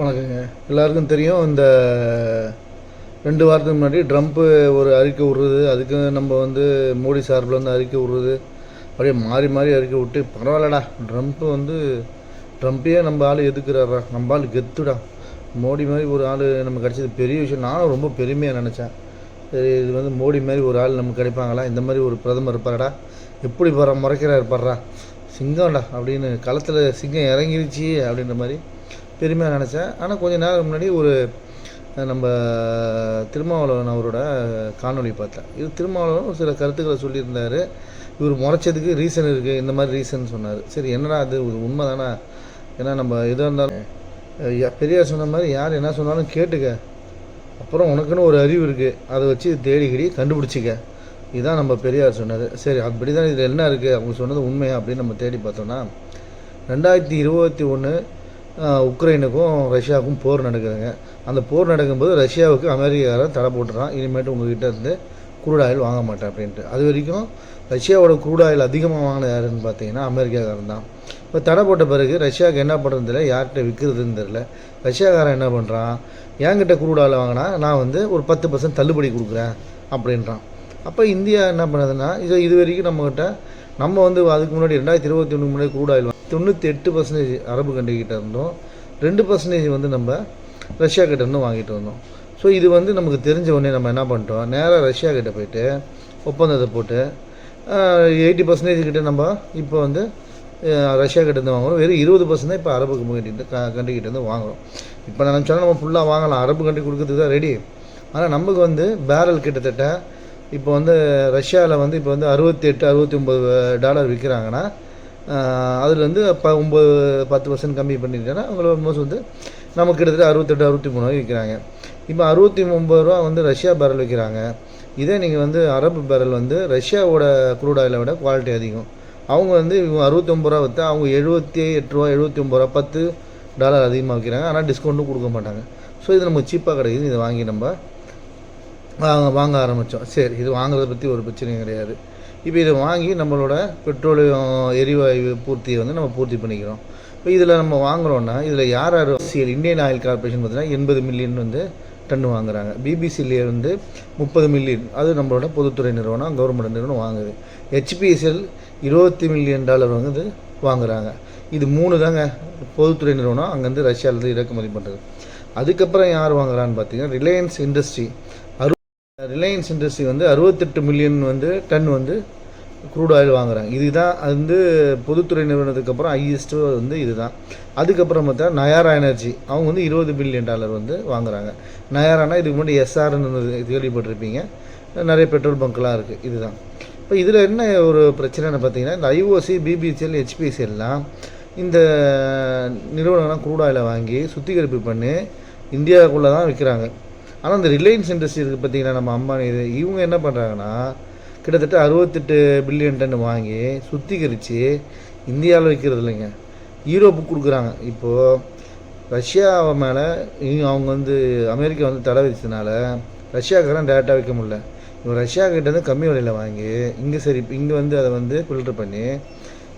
வணக்கங்க. எல்லாருக்கும் தெரியும் இந்த ரெண்டு வாரத்துக்கு முன்னாடி ட்ரம்ப்பு ஒரு அறிக்கை விடுறது அதுக்கு நம்ம வந்து மோடி சார்பில் வந்து அறிக்கை விடுறது அப்படியே மாறி மாறி அறிக்கை விட்டு பரவாயில்லடா ட்ரம்ப்பு வந்து ட்ரம்ப்பையே நம்ம ஆள் எதுக்குறாரா நம்ம ஆள் கெத்துடா. மோடி மாதிரி ஒரு ஆள் நமக்கு கிடைச்சது பெரிய விஷயம். நானும் ரொம்ப பெருமையாக நினச்சேன். சரி இது வந்து மோடி மாதிரி ஒரு ஆள் நமக்கு கிடைப்பாங்களா? இந்த மாதிரி ஒரு பிரதமர் இருப்பாரடா. எப்படி போகிற முறைக்கிறார் இருப்பாரா சிங்கம்டா அப்படின்னு களத்தில் சிங்கம் இறங்கிருச்சு அப்படின்ற மாதிரி பெருமையாக நினச்சேன். ஆனால் கொஞ்ச நேரம் முன்னாடி ஒரு நம்ம திருமாவளவன் அவரோட காணொளி பார்த்தேன். இது திருமாவளவன் சில கருத்துக்களை சொல்லியிருந்தார். இவர் முறைச்சதுக்கு ரீசன் இருக்குது இந்த மாதிரி ரீசன் சொன்னார். சரி என்னடா அது? உண்மை தானே ஏன்னா நம்ம எதாக இருந்தாலும் பெரியார் சொன்ன மாதிரி யார் என்ன சொன்னாலும் கேட்டுக்க. அப்புறம் உனக்குன்னு ஒரு அறிவு இருக்குது அதை வச்சு தேடிக்கிடி கண்டுபிடிச்சிக்க. இதுதான் நம்ம பெரியார் சொன்னது சரி அப்படி தான் இதில் என்ன இருக்குது அவங்க சொன்னது உண்மையா அப்படின்னு நம்ம தேடி பார்த்தோம்னா ரெண்டாயிரத்தி இருபத்தி ஒன்று உக்ரைனுக்கும் ரஷ்யாவுக்கும் போர் நடக்குதுங்க. அந்த போர் நடக்கும்போது ரஷ்யாவுக்கு அமெரிக்காரன் தடை போட்டுறான். இனிமேட்டு உங்ககிட்ட இருந்து crude ஆயில் வாங்க மாட்டேன் அப்படின்ட்டு. அது வரைக்கும் ரஷ்யாவோட குரூடாயில் ஆயில் அதிகமாக வாங்கின யாருன்னு பார்த்தீங்கன்னா அமெரிக்காக்காரன் தான். இப்போ தடை போட்ட பிறகு ரஷ்யாவுக்கு என்ன பண்ணுறது தெரியல யார்கிட்ட விற்கிறதுன்னு தெரில ரஷ்யாக்காரன் என்ன பண்ணுறான் என்கிட்ட குரூடாயில் ஆயில் வாங்கினா நான் வந்து ஒரு பத்து பர்சன்ட் தள்ளுபடி கொடுக்குறேன் அப்படின்றான். அப்போ இந்தியா என்ன பண்ணுதுன்னா இது இது வரைக்கும் நம்மக்கிட்ட நம்ம வந்து அதுக்கு முன்னாடி ரெண்டாயிரத்தி இருபத்தி ஒன்று முன்னாடி crude ஆயில் தொண்ணூற்றி எட்டு பர்சன்டேஜ் அரபு கண்ட்ரிக்கிட்ட இருந்தோம். ரெண்டு பர்சன்டேஜ் வந்து நம்ம ரஷ்யா கிட்ட இருந்து வாங்கிட்டு வந்தோம். ஸோ இது வந்து நமக்கு தெரிஞ்ச உடனே நம்ம என்ன பண்ணிட்டோம்? நேராக ரஷ்யா கிட்ட போயிட்டு ஒப்பந்தத்தை போட்டு எயிட்டி பர்சன்டேஜ் கிட்ட நம்ம இப்போ வந்து ரஷ்யா கிட்ட இருந்து வாங்குறோம். வெறும் இருபது பர்சன்ட் தான் இப்போ அரபு கிட்ட க கண்ட்ரி இருந்து வாங்குறோம். இப்போ நான் நினச்சாலும் நம்ம ஃபுல்லாக வாங்கலாம். அரபு கண்ட்ரி கொடுக்கறதுக்கு தான் ரெடி ஆனால் நமக்கு வந்து பேரல் கிட்டத்தட்ட இப்போ வந்து ரஷ்யாவில் வந்து இப்போ வந்து அறுபத்தி எட்டு அறுபத்தி ஒம்பது டாலர் விற்கிறாங்கன்னா அதில் வந்து ப ஒம்பது பத்து பர்சன்ட் கம்மி பண்ணிட்டேன்னா அவங்கள மோஸ்ட் வந்து நமக்கு கிட்டத்தட்ட அறுபத்தெட்டு அறுபத்தி மூணு ரூபாய் விற்கிறாங்க. இப்போ அறுபத்தி ஒம்பது ரூபா வந்து ரஷ்யா பேரல் விற்கிறாங்க. இதே நீங்கள் வந்து அரபு பேரல் வந்து ரஷ்யாவோட குரூட் ஆயிலை விட குவாலிட்டி அதிகம். அவங்க வந்து இவங்க அறுபத்தொம்பது ரூபா விற்றா அவங்க எழுபத்தி எட்டு ரூபா எழுபத்தி ஒம்பது ரூபா பத்து டாலர் அதிகமாக விற்கிறாங்க. ஆனால் டிஸ்கவுண்ட்டும் கொடுக்க மாட்டாங்க. ஸோ இது நமக்கு சீப்பாக கிடைக்குது. இதை வாங்கி நம்ம வாங்க வாங்க ஆரம்பித்தோம் சரி இது வாங்குறத பற்றி ஒரு பிரச்சனையும் கிடையாது. இப்போ இதை வாங்கி நம்மளோட பெட்ரோலியம் எரிவாயு பூர்த்தியை வந்து நம்ம பூர்த்தி பண்ணிக்கிறோம். இப்போ இதில் நம்ம வாங்குறோன்னா இதில் யார் யார் சிஎல் இந்தியன் ஆயில் கார்பரேஷன் பார்த்தீங்கன்னா எண்பது மில்லியன் வந்து டன் வாங்குறாங்க. பிபிசிலே வந்து முப்பது மில்லியன். அது நம்மளோட பொதுத்துறை நிறுவனம் கவர்மெண்ட் நிறுவனம் வாங்குது. ஹெச்பிஎஸ்எல் இருபத்தி மில்லியன் டாலர் வந்து வாங்குறாங்க. இது மூணு தாங்க. பொதுத்துறை நிறுவனம் அங்கேருந்து ரஷ்யாவிலேருந்து இறக்குமதி பண்ணுறது அதுக்கப்புறம் யார் வாங்குறான்னு பார்த்தீங்கன்னா ரிலையன்ஸ் இண்டஸ்ட்ரி. அறு ரிலையன்ஸ் இண்டஸ்ட்ரி வந்து அறுபத்தெட்டு மில்லியன் வந்து டன் வந்து க்ரூட் ஆயில் வாங்குறாங்க. இதுதான் அது வந்து பொதுத்துறை நிறுவனத்துக்கு அப்புறம் ஹையஸ்ட் வந்து இதுதான். அதுக்கப்புறம் பார்த்தா நயாரா எனர்ஜி அவங்க வந்து இருபது பில்லியன் டாலர் வந்து வாங்குறாங்க. நயாரானா இதுக்கு முன்னாடி எஸ்ஆர்னு கேள்விப்பட்டிருப்பீங்க. நிறைய பெட்ரோல் பங்க்லாம் இருக்குது இதுதான். இப்போ இதில் என்ன ஒரு பிரச்சனைன்னு பார்த்தீங்கன்னா இந்த ஐஓசி பிபிசிஎல் ஹெச்பிசிஎல்லாம் இந்த நிறுவனம்லாம் க்ரூட் ஆயிலை வாங்கி சுத்திகரிப்பு பண்ணி இந்தியாவுக்குள்ளே தான் விற்கிறாங்க ஆனால் இந்த ரிலையன்ஸ் இண்டஸ்ட்ரி இருக்குது பார்த்தீங்கன்னா நம்ம அம்பானி இது. இவங்க என்ன பண்ணுறாங்கன்னா கிட்டத்தட்ட அறுபத்தெட்டு பில்லியன் டன் வாங்கி சுத்திகரித்து இந்தியாவில் விற்கிறது இல்லைங்க. யூரோப்புக்கு கொடுக்குறாங்க. இப்போது ரஷ்யா மேலே அவங்க வந்து அமெரிக்கா வந்து தடை விதிச்சதுனால ரஷ்யாவுக்கெல்லாம் டேரெக்டாக விற்க முடியல. இவன் ரஷ்யா கிட்டேருந்து கம்மி விலையில் வாங்கி இங்கே சரி இங்கே வந்து அதை வந்து ஃபில்டர் பண்ணி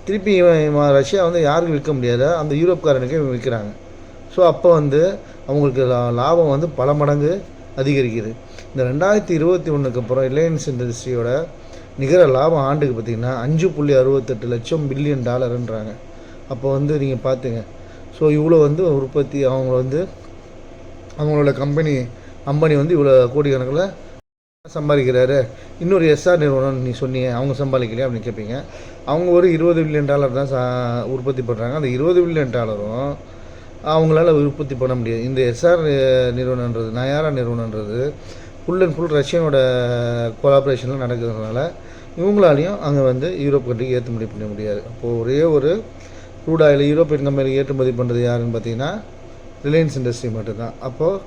திருப்பி இவன் இவன் ரஷ்யா வந்து யாருக்கும் விற்க முடியாத அந்த யூரோப்காரனுக்கு இவன் விற்கிறாங்க ஸோ அப்போ வந்து அவங்களுக்கு லாபம் வந்து பல மடங்கு அதிகரிக்குது. இந்த ரெண்டாயிரத்தி இருபத்தி ஒன்றுக்கு அப்புறம் ரிலையன்ஸ் இண்டஸ்ட்ரியோட நிகர லாபம் ஆண்டுக்கு பார்த்திங்கன்னா அஞ்சு புள்ளி அறுபத்தெட்டு லட்சம் பில்லியன் டாலருன்றாங்க. அப்போ வந்து நீங்கள் பார்த்துங்க ஸோ இவ்வளோ வந்து உற்பத்தி அவங்க வந்து அவங்களோட கம்பெனி அம்பனி வந்து இவ்வளோ கோடிக்கணக்கில் சம்பாதிக்கிறாரு. இன்னொரு எஸ்ஆர் நிறுவனம் நீ சொன்னீங்க அவங்க சம்பாதிக்கலையா அப்படின்னு கேட்பீங்க அவங்க ஒரு இருபது பில்லியன் டாலர் தான் சா உற்பத்தி பண்ணுறாங்க அந்த இருபது பில்லியன் டாலரும் அவங்களால உற்பத்தி பண்ண முடியாது. இந்த எஸ்ஆர் நிறுவனன்றது நயாரா நிறுவனன்றது ஃபுல் அண்ட் ஃபுல் ரஷ்யனோட கொலாபரேஷனில் நடக்கிறதுனால இவங்களாலையும் அங்கே வந்து யூரோப் கண்ட்ரிக்கு ஏற்றுமதி பண்ண முடியாது. அப்போது ஒரே ஒரு க்ரூட் ஆயில் யூரோப்பியன் கம்பெனி ஏற்றுமதி பண்ணுறது யாருன்னு பார்த்தீங்கன்னா ரிலையன்ஸ் இண்டஸ்ட்ரி மட்டும்தான். அப்போது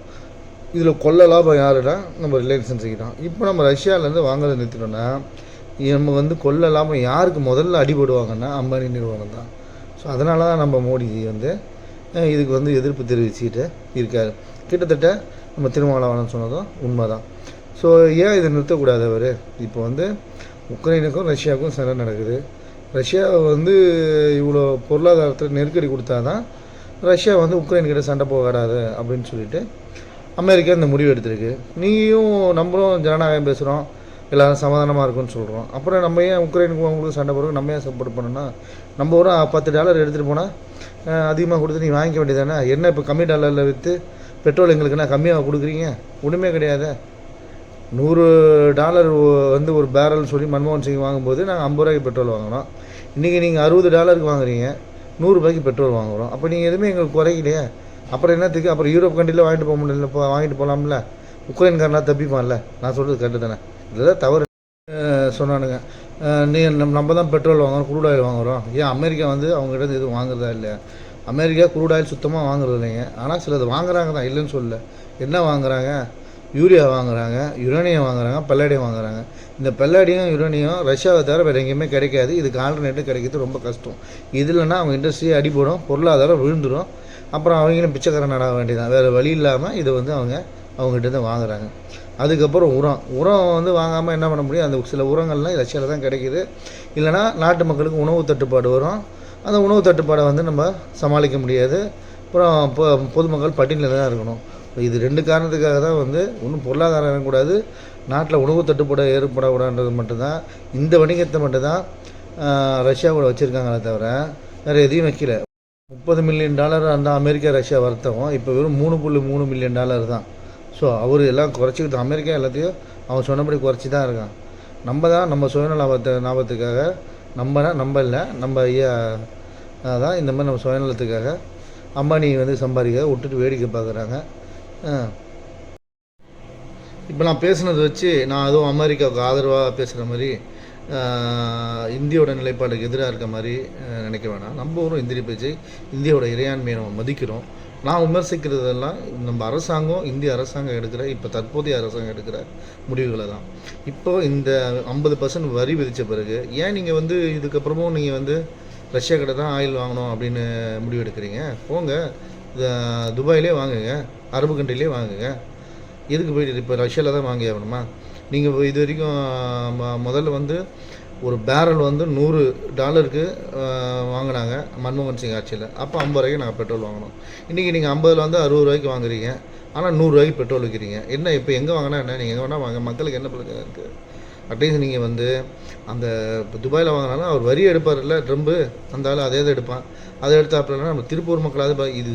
இதில் கொள்ள லாபம் யாருன்னா நம்ம ரிலையன்ஸ் இண்டஸ்ட்ரி தான். இப்போ நம்ம ரஷ்யாவிலேருந்து வாங்குறதை நிறுத்திட்டோம்னா நம்ம வந்து கொள்ள லாபம் யாருக்கு முதல்ல அடிபடுவாங்கன்னா அம்பானி நிறுவனம் தான். ஸோ அதனால தான் நம்ம மோடிஜி வந்து இதுக்கு வந்து எதிர்ப்பு தெரிவிச்சுட்டு இருக்கார். கிட்டத்தட்ட நம்ம திருமாவளவன் சொன்னதும் உண்மை தான் ஸோ ஏன் இதை நிறுத்தக்கூடாது அவர்? இப்போ வந்து உக்ரைனுக்கும் ரஷ்யாவுக்கும் சண்டை நடக்குது. ரஷ்யா வந்து இவ்வளோ பொருளாதாரத்தில் நெருக்கடி கொடுத்தா தான் ரஷ்யா வந்து உக்ரைன் கிட்ட சண்டை போகாது அப்படின்னு சொல்லிட்டு அமெரிக்கா இந்த முடிவு எடுத்திருக்கு. நீயும் நம்மளும் ஜனநாயகம் பேசுகிறோம் எல்லாரும் சமாதானமாக இருக்கும்னு சொல்கிறோம் அப்புறம் நம்ம ஏன் உக்ரைனுக்கு அவங்களுக்கு சண்டை போடுறோம்? நம்ம ஏன் சப்போர்ட் பண்ணணும்னா நம்ம ஒரு பத்து டாலர் எடுத்துகிட்டு போனால் அதிகமாக கொடுத்து நீ வாங்கிக்க வேண்டியதானே என்ன இப்போ கம்மி டாலரில் விற்று பெட்ரோல் எங்களுக்கு என்ன கம்மியாக கொடுக்குறீங்க? ஒன்றுமே கிடையாது. நூறு டாலர் வந்து ஒரு பேரல் சொல்லி மன்மோகன் சிங் வாங்கும்போது நாங்கள் ஐம்பது ரூபாய்க்கு பெட்ரோல் வாங்கினோம் இன்றைக்கி நீங்கள் அறுபது டாலருக்கு வாங்குறீங்க நூறுரூபாய்க்கு பெட்ரோல் வாங்குகிறோம் அப்போ நீங்கள் எதுவுமே எங்களுக்கு குறையிலையே அப்புறம் என்னத்துக்கு? அப்புறம் யூரோப் கண்ட்ரியில் வாங்கிட்டு போக முடியல வாங்கிட்டு போகலாம்ல உக்ரைன்காரனா தப்பிப்பான்ல. நான் சொல்கிறது கரெக்டு தானே? இதுதான் தவறு. சொன்னானுங்க. நீ நம்ம நம்ம தான் பெட்ரோல் வாங்குறோம் குரூட் ஆயில் வாங்குறோம். ஏன் அமெரிக்கா வந்து அவங்ககிட்ட எதுவும் வாங்குறதா இல்லையா? அமெரிக்கா குரூட் ஆயில் சுத்தமாக வாங்குறது இல்லைங்க. ஆனால் சிலது வாங்குறாங்க தான் இல்லைன்னு சொல்லல. என்ன வாங்குறாங்க? யூரியா வாங்குறாங்க யுரேனியம் வாங்குறாங்க பல்லாடியம் வாங்குறாங்க. இந்த பல்லாடியம் யுரேனியம் ரஷ்யாவை தவிர வேறு எங்கேயுமே கிடைக்காது. இதுக்கு ஆல்டர்னேட்டிவ் கிடைக்கிறது ரொம்ப கஷ்டம். இது இல்லைன்னா அவங்க இண்டஸ்ட்ரி அடிபடும் பொருளாதாரம் விழுந்துடும் அப்புறம் அவங்களும் பிச்சைக்காரன் நட வேண்டியதான் வேறு வழி இல்லாமல் இதை வந்து அவங்க அவங்ககிட்ட இருந்து வாங்குறாங்க. அதுக்கப்புறம் உரம். உரம் வந்து வாங்காமல் என்ன பண்ண முடியும்? அந்த சில உரங்கள்லாம் ரஷ்யாவில் தான் கிடைக்கிது. இல்லைனா நாட்டு மக்களுக்கு உணவு தட்டுப்பாடு வரும். அந்த உணவு தட்டுப்பாடை வந்து நம்ம சமாளிக்க முடியாது. அப்புறம் பொ பொதுமக்கள் பட்டினியில் தான் இருக்கணும். இது ரெண்டு காரணத்துக்காக தான் வந்து ஒன்றும் பொருளாதாரம் இருக்கக்கூடாது நாட்டில் உணவு தட்டுப்பாடு ஏற்படக்கூடாதுன்றது மட்டும்தான். இந்த வணிகத்தை மட்டும்தான் ரஷ்யா ரஷ்யாவோட வச்சுருக்காங்களே தவிர வேறு எதையும் வைக்கல. முப்பது மில்லியன் டாலர் அந்த அமெரிக்கா ரஷ்யா வர்த்தகம் இப்போ வெறும் மூணு புள்ளி மூணு மில்லியன் டாலர் தான். ஸோ அவர் எல்லாம் குறைச்சிக்கிட்டு அமெரிக்கா எல்லாத்தையும் அவன் சொன்னபடி குறைச்சி தான் இருக்கான். நம்ம தான் நம்ம சுயநலாபத்தை லாபத்துக்காக நம்ம நம்ம இல்லை நம்ம ஐயா தான் இந்த மாதிரி நம்ம சுயநலத்துக்காக அம்பானி வந்து சம்பாதிக்க விட்டுட்டு வேடிக்கை பார்க்குறாங்க இப்போ நான் பேசுனது வச்சு நான் அதுவும் அமெரிக்காவுக்கு ஆதரவாக பேசுகிற மாதிரி இந்தியோட நிலைப்பாடுக்கு எதிராக இருக்க மாதிரி நினைக்க வேணாம். நம்ம ஊரும் இந்திய பேச்சு இந்தியோட இறையாண்மையை நம்ம மதிக்கிறோம். நான் விமர்சிக்கிறதெல்லாம் நம்ம அரசாங்கம் இந்திய அரசாங்கம் எடுக்கிற இப்போ தற்போதைய அரசாங்கம் எடுக்கிற முடிவுகளை தான். இப்போ இந்த ஐம்பது பர்சன்ட் வரி விதித்த பிறகு ஏன் நீங்கள் வந்து இதுக்கப்புறமும் நீங்கள் வந்து ரஷ்யா கிட்ட தான் ஆயில் வாங்கணும் அப்படின்னு முடிவு எடுக்கிறீங்க போங்க. இந்த துபாயிலே வாங்குங்க. அரபு கண்ட்ரிலே வாங்குங்க. எதுக்கு போயிட்டு இப்போ ரஷ்யாவில் தான் வாங்கி ஆகணுமா? நீங்கள் இது வரைக்கும் ம- முதல்ல வந்து ஒரு பேரல் வந்து நூறு டாலருக்கு வாங்கினாங்க மன்மோகன் சிங் ஆட்சியில். அப்போ ஐம்பது ரூபாய்க்கு நாங்கள் பெட்ரோல் வாங்கினோம். இன்றைக்கி நீங்கள் ஐம்பதில் வந்து அறுபது ரூபாய்க்கு வாங்குறீங்க. ஆனால் நூறுரூவாய்க்கு பெட்ரோல் விற்கிறீங்க என்ன இப்போ எங்கே வாங்கினா என்ன? நீங்கள் எங்கே வேணால் வாங்க. மக்களுக்கு என்ன பிரச்சனை இருக்குது அட்லீஸ்ட் நீங்கள் வந்து அந்த இப்போ துபாயில் வாங்கினாலும் அவர் வரி எடுப்பார்ல ட்ரம்பு அந்த ஆள் அதே தான் எடுப்பான். அதை எடுத்தாப்புலனா நம்ம திருப்பூர் மக்களாவது இது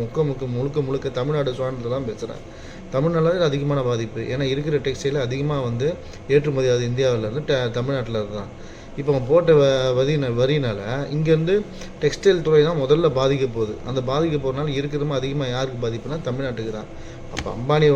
முக்க முக்க முழுக்க முழுக்க தமிழ்நாடு சுவாண்டத்தில் பேசுகிறேன் தமிழ்நாட்டில் அதிகமான பாதிப்பு. ஏன்னா இருக்கிற டெக்ஸ்டைல் அதிகமாக வந்து ஏற்றுமதி அது இந்தியாவிலேருந்து ட தமிழ்நாட்டில் தான். இப்போ அவன் போட்ட வ வரின வரினால் இங்கேருந்து டெக்ஸ்டைல் துறை தான் முதல்ல பாதிக்க போகுது. அந்த பாதிக்க போகிறனால இருக்கிறதுமா அதிகமாக யாருக்கு பாதிப்புனா தமிழ்நாட்டுக்கு தான். அப்போ அம்பானி